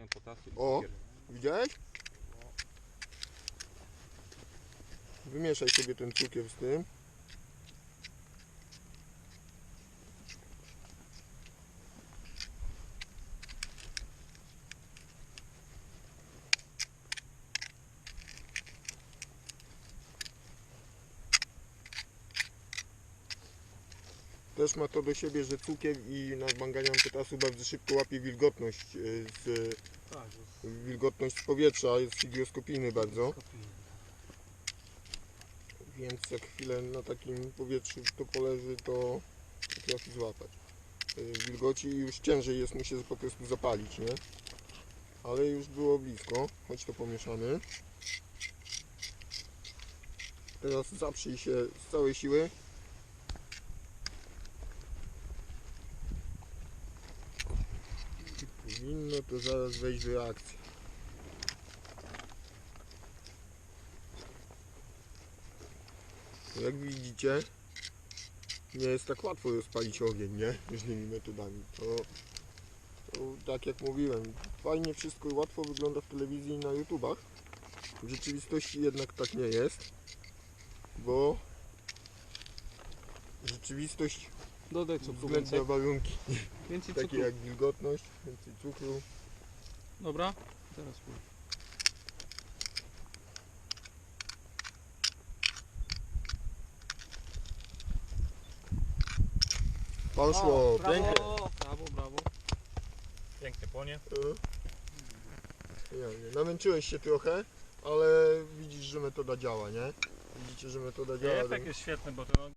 potasu i O. cukier. Widziałeś? Wymieszaj sobie ten cukier z tym. Też ma to do siebie, że cukier i nadmanganiam potasu bardzo szybko łapie wilgotność y, z Tak, wilgotność z powietrza jest higroskopijny bardzo, więc jak chwilę na takim powietrzu to poleży, to potrafi złapać y, wilgoci i już ciężej jest mu się po prostu zapalić, nie? Ale już było blisko, choć to pomieszamy. Teraz zaprzyj się z całej siły. I powinno to zaraz wejść w reakcję. Jak widzicie, nie jest tak łatwo rozpalić ogień, nie? Różnymi metodami. To, to tak jak mówiłem, fajnie wszystko i łatwo wygląda w telewizji i na YouTubach. W rzeczywistości jednak tak nie jest, bo rzeczywistość Dodaj cukru więcej. względnia warunki, Więcej takie cukru. jak wilgotność, więcej cukru. Dobra? Teraz spróbuj. Poszło, brawo, pięknie. Brawo, brawo. Pięknie płonie. E, Ja nie, namęczyłeś się trochę, ale widzisz, że metoda działa, nie? Widzicie, że metoda działa. Efekt jest świetny, bo to